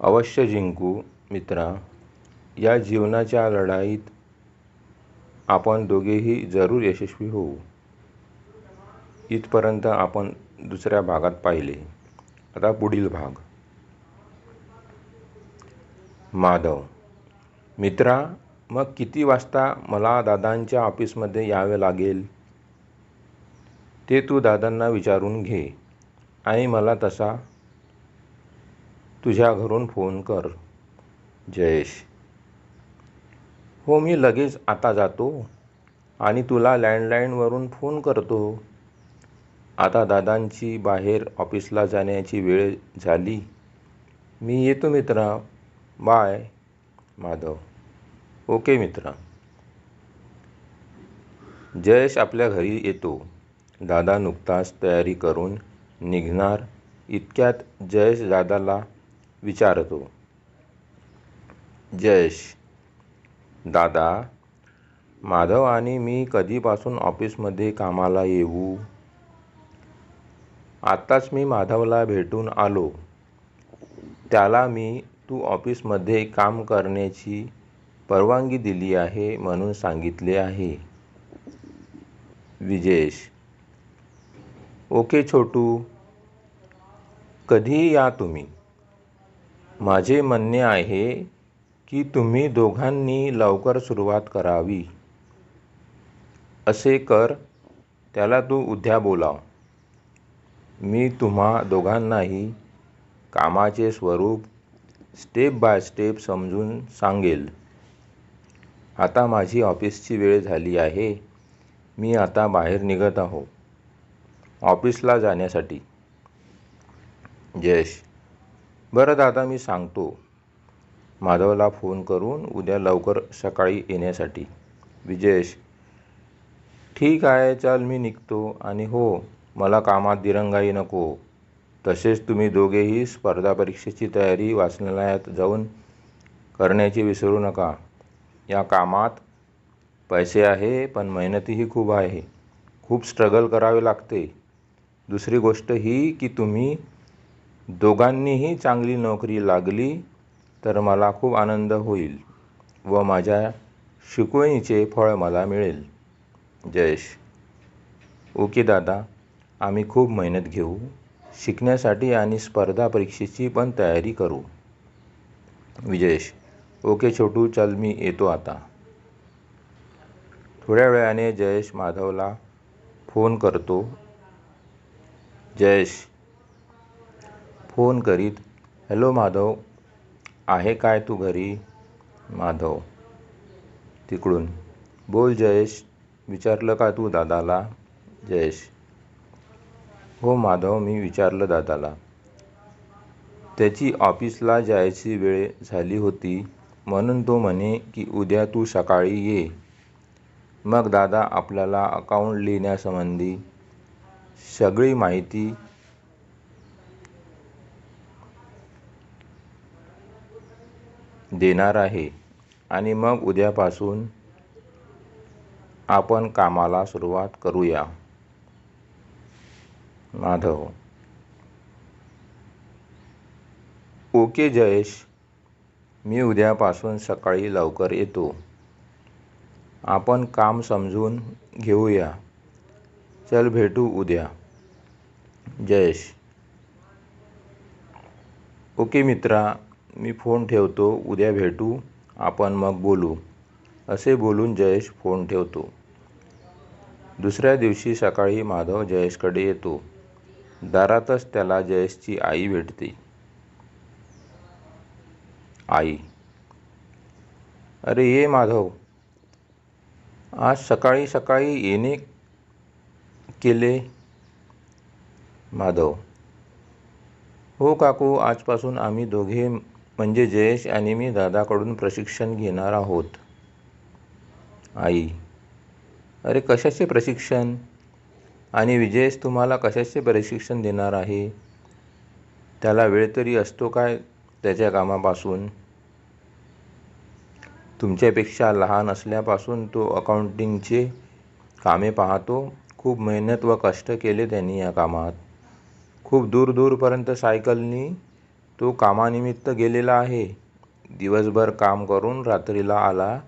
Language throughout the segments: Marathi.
अवश्य जिंकू मित्रा. या जीवनाच्या लढाईत आपण दोघेही जरूर यशस्वी होऊ. इथपर्यंत आपण दुसऱ्या भागात पाहिले. आता पुढील भाग. माधव. मित्रा मग किती वाजता मला दादांच्या ऑफिसमध्ये यावे लागेल? ते तू दादांना विचारून घे. आणि मला तसा तुझ्या घरून फोन कर जयेश. हो मी लगेच आता जातो आणि तुला लँडलाईनवरून फोन करतो. आता दादांची बाहेर ऑफिसला जाण्याची वेळ झाली. मी येतो मित्रा. बाय माधव. ओके मित्रा. जयेश आपल्या घरी येतो. दादा नुकताच तयारी करून निघणार. इतक्यात जयेश दादाला विचारतो. जयेश दादा माधव आणि मी कधीपासून ऑफिसमध्ये कामाला येऊ? आत्ताच मी माधवला भेटून आलो. त्याला मी तू ऑफिसमध्ये काम करण्याची परवानगी दिली आहे म्हणून सांगितले आहे. विजेश ओके छोटू कधीही या तुम्ही? माझे म्हणणे आहे की तुम्ही दोघांनी लवकर सुरुवात करावी. असे कर त्याला तू उद्या बोलाव. मी तुम्हा दोघांनाही कामाचे स्वरूप स्टेप बाय स्टेप समजून सांगेल. आता माझी ऑफिसची वेळ झाली आहे. मी आता बाहेर निघत आहो. ऑफिसला जाण्यासाठी. जयेश बरं दादा मी सांगतो. माधवला फोन करून उद्या लवकर सकाळी येण्यासाठी. विजयेश ठीक आहे चल मी निघतो. आणि हो मला कामात दिरंगाई नको. तसेच तुम्ही दोघेही स्पर्धा परीक्षेची तयारी वाचनालयात जाऊन करण्याची विसरू नका. या कामात पैसे आहे पण मेहनतीही खूप आहे. खूप स्ट्रगल करावे लागते. दुसरी गोष्ट ही की तुम्ही दोघांनीही चांगली नोकरी लागली तर मला खूप आनंद होईल व माझ्या शिकवणीचे फळ मला मिळेल. जयेश ओके दादा आम्ही खूप मेहनत घेऊ. शिकण्यासाठी आणि स्पर्धा परीक्षेची पण तयारी करू. विजयेश ओके छोटू चल मी येतो आता. थोड्या वेळाने जयेश माधवला फोन करतो. जयेश फोन करीत हॅलो माधव आहे काय तू घरी? माधव. तिकडून बोल जयेश विचारलं का तू दादाला? जयेश. हो माधव मी विचारलं दादाला. त्याची ऑफिसला जायची वेळ झाली होती म्हणून तो म्हणे की उद्या तू सकाळी ये. मग दादा आपल्याला अकाउंट लिहिण्यासंबंधी सगळी माहिती देणार आहे. आणि मग उद्यापासून आपण कामाला सुरुवात करूया. माधव. ओके जयेश मी उद्यापासून सकाळी लवकर येतो. आपण काम समजून घेऊया. चल भेटू उद्या. जयेश. ओके मित्रा मी फोन ठेवतो उद्या भेटू आपण मग बोलू. असे बोलून जयेश फोन ठेवतो. दुसऱ्या दिवशी सकाळी माधव जयेशकडे येतो. दारातच त्याला जयेशची आई भेटते. आई. अरे ये माधव. आज सकाळी सकाळी येणे केले? माधव. हो काकू आजपासून आम्ही दोघे म्हणजे जयेश आणि मी दादाकडून प्रशिक्षण घेणार आहोत. आई अरे कशाचे प्रशिक्षण? आणि विजयेश तुम्हाला कशाचे प्रशिक्षण देणार आहे? त्याला वेळ तरी असतो काय त्याच्या कामापासून? तुमच्यापेक्षा लहान असल्यापासून तो अकाउंटिंगचे कामे पाहतो. खूप मेहनत व कष्ट केले त्यांनी या कामात. खूप दूर दूरपर्यंत सायकलनी तो कामानिमित्त गेलेला आहे. दिवसभर काम करून रात्रीला आला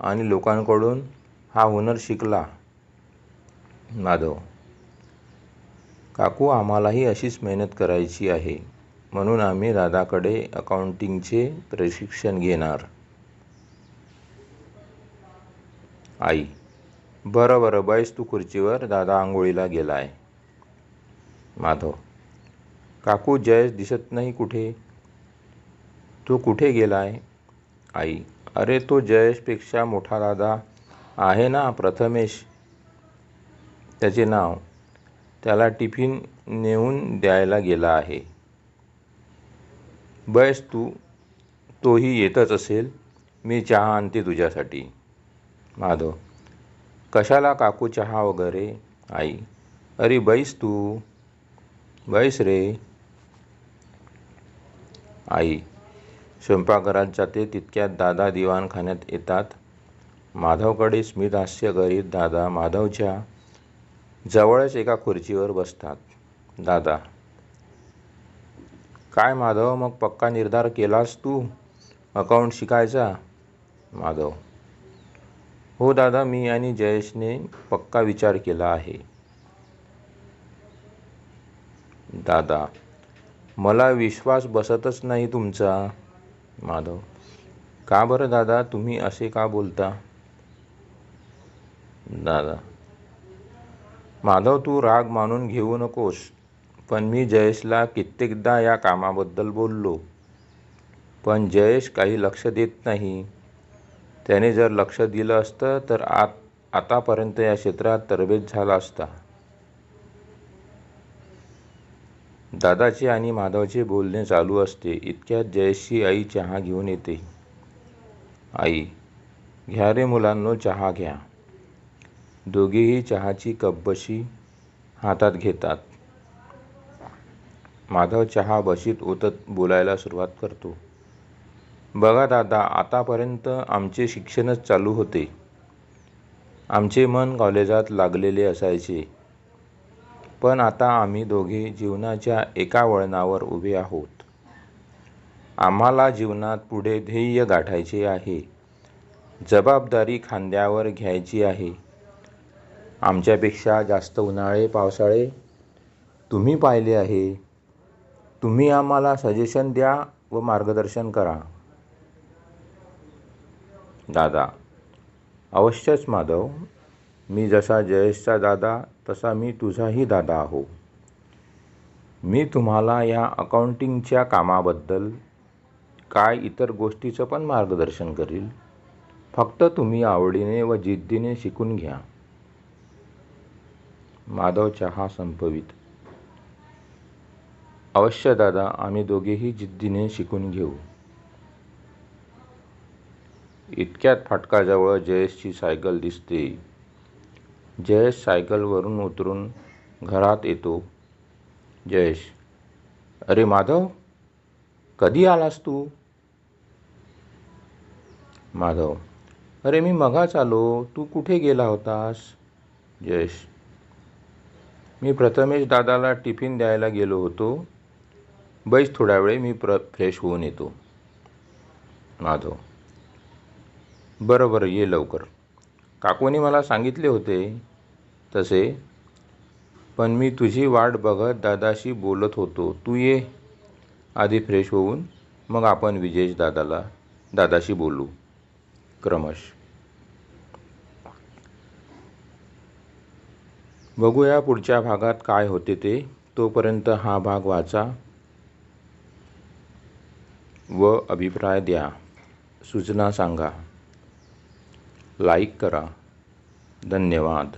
आणि लोकांकडून हा हुनर शिकला. माधव काकू आम्हालाही अशीच मेहनत करायची आहे. म्हणून आम्ही दादाकडे अकाउंटिंगचे प्रशिक्षण घेणार. आई बरं बरं बैस तू खुर्चीवर दादा आंघोळीला गेलाय. माधव काकू जयेश दिसत नाही कुठे? तो कुठे गेलाय? आई अरे तो जयेशपेक्षा मोठा दादा आहे ना प्रथमेश? त्याचे नाव त्याला टिफिन नेऊन द्यायला गेला आहे. बस तू तोही येतच असेल. मी चहा आणते तुझ्यासाठी. माधव कशाला काकू चहा वगैरे? आई अरे बैस तू. बैस रे. आई. स्वयंपाकघरात जाते तितक्यात दादा दिवाणखान्यात येतात. माधवकडे स्मित हास्य करीत दादा माधवच्या जवळच एका खुर्चीवर बसतात. दादा काय माधव मग पक्का निर्धार केलास तू? अकाउंट शिकायचा? माधव हो दादा मी आणि जयेशने पक्का विचार केला आहे. दादा मला विश्वास बसतच नाही तुमचा. माधव. का बरं दादा तुम्ही असे का बोलता? दादा. माधव तू राग मानून घेऊ नकोस पण मी जयेशला कित्येकदा या कामाबद्दल बोललो. पण जयेश काही लक्ष देत नाही. त्याने जर लक्ष दिलं असतं तर आत आतापर्यंत या क्षेत्रात तरबेज झाला असता. दादाचे आणि माधवचे बोलणे चालू असते. इतक्यात जयशी आई चहा घेऊन येते. आई घ्या रे मुलांनो चहा घ्या. दोघेही चहाची कपबशी हातात घेतात. माधव चहा बशीत ओतत बोलायला सुरुवात करतो. बघा दादा आतापर्यंत आमचे शिक्षणच चालू होते. आमचे मन कॉलेजात लागलेले असायचे. पण आता आम्ही दोघे जीवनाच्या एका वळणावर उभे आहोत. आम्हाला जीवनात पुढे ध्येय गाठायचे आहे. जबाबदारी खांद्यावर घ्यायची आहे. आमच्यापेक्षा जास्त उन्हाळे पावसाळे तुम्ही पाहिले आहे. तुम्ही आम्हाला सजेशन द्या व मार्गदर्शन करा. दादा अवश्यच माधव मी जसा जयेशचा दादा तसा मी तुझाही दादा आहो. मी तुम्हाला या अकाउंटिंगच्या कामाबद्दल काय इतर गोष्टीचं पण मार्गदर्शन करील. फक्त तुम्ही आवडीने व जिद्दीने शिकून घ्या. माधव चहा संपवित. अवश्य दादा आम्ही दोघेही जिद्दीने शिकून घेऊ. इतक्यात फाटकाजवळ जयेशची सायकल दिसते. जयेश सायकलवरून उतरून घरात येतो. जयेश अरे माधव कधी आलास तू? माधव अरे मी मगाच आलो तू कुठे गेला होतास? जयेश मी प्रथमेश दादाला टिफिन द्यायला गेलो होतो. बैस थोड्या वेळ मी प्र फ्रेश होऊन येतो. माधव बरं बरं ये लवकर. काकूने मला सांगितले होते तसे. पण मी तुझी वाट बघत दादाशी बोलत होतो. तू ये. आधी फ्रेश होऊन मग आपण विजेश दादाला दादाशी बोलू. क्रमश. बघूया पुढच्या भागात काय होते ते. तोपर्यंत हा भाग वाचा व अभिप्राय द्या. सूचना सांगा. लाईक करा. धन्यवाद.